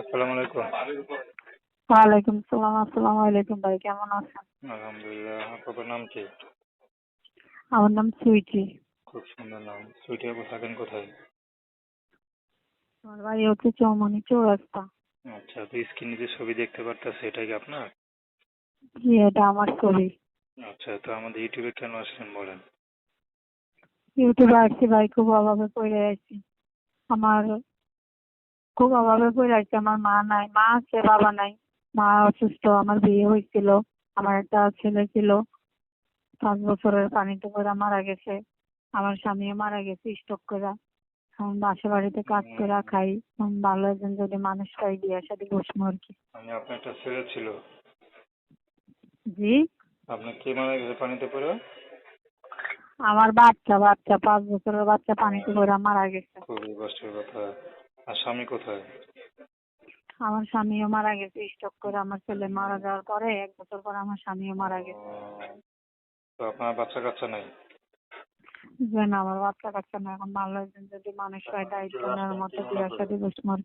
আসসালামু আলাইকুম। ওয়ালাইকুম সালাম আসসালামু আলাইকুম ভাই কেমন আছেন? আলহামদুলিল্লাহ আপনার নাম কি? আমার নাম সুইটি। খুব সুন্দর নাম। সুইটি আপু থাকেন কোথায়? আমার বাড়ি হচ্ছে চৌমনি চৌরাস্তা। আচ্ছা তো স্ক্রিনে যে ছবি দেখতে পারতেছে এটা কি আপনার? জি এটা আমার ছবি। আচ্ছা তো আমাদের ইউটিউবে কেন আসলেন বলেন? ইউটিউবে আসছি ভাই খুব অভাবে পড়ে আছি। আমার খুব অভাবে পড়ে আছি আমার মা নাই মা আছে বাবা নাই। মা অসুস্থ আমার বিয়ে হয়েছিল আমার একটা ছেলে ছিল। পাঁচ বছরের পানিতে করে মারা গেছে আমার স্বামীও মারা গেছে স্ট্রোক করে। এখন বাসা বাড়িতে কাজ করে খাই ভালো একজন যদি মানুষ পাই বিয়ের সাথে বসবো আর কি। মানে আপনার একটা ছেলে ছিল? জি? আপনার কে মারা গেছে পানিতে পড়ে? আমার বাচ্চা বাচ্চা পাঁচ বছরের বাচ্চা পানিতে পড়ে মারা গেছে। খুবই কষ্টের কথা। আর স্বামী কোথায়? আমার স্বামীও মারা গেছে স্ট্রোক করে আমার ছেলে মারা যাওয়ার পরে এক বছর পরে আমার স্বামীও মারা গেছে। তো আপনার বাচ্চা কাচ্চা নাই? যে না আমার বাচ্চা কাচ্চা না এখন ভালো একজন যদি মানুষ হয় দায়িত্ব নেওয়ার মতো বিয়ের সাথে কি?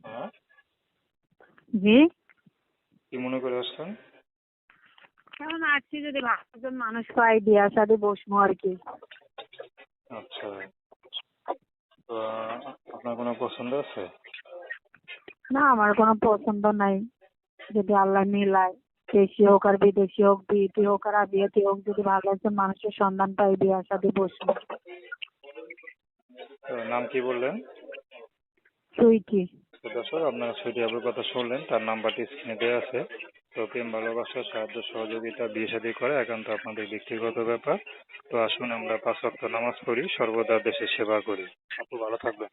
হ্যাঁ? জি? কি মনে করে আসলেন? এখন আসছি যদি ভালো একজন মানুষ পাই বিয়ের সাথে বসবো আর কি? আচ্ছা। তো আপনার কোনো পছন্দ আছে? না আমার কোনো পছন্দ নাই। যদি আল্লাহ মিলায় দেশি হোক আর বিদেশি হোক বিয়েতে হোক আর বিয়েতে হোক যদি ভালো একজন মানুষের সন্ধান পাই বিয়ের সাথে বসবো তো নাম কি বললেন? সুইটি দর্শক আপনারা ছুটি আপুর কথা শুনলেন তার নাম্বারটি স্ক্রিনে দেওয়া আছে। প্রেম ভালোবাসা সাহায্য, সহযোগিতা, বিয়ে শাদী করা একান্ত আপনাদের ব্যক্তিগত ব্যাপার। তো আসুন আমরা পাঁচ ওয়াক্ত নামাজ পড়ি, সর্বদা দেশের সেবা করি। আপু ভালো থাকবেন।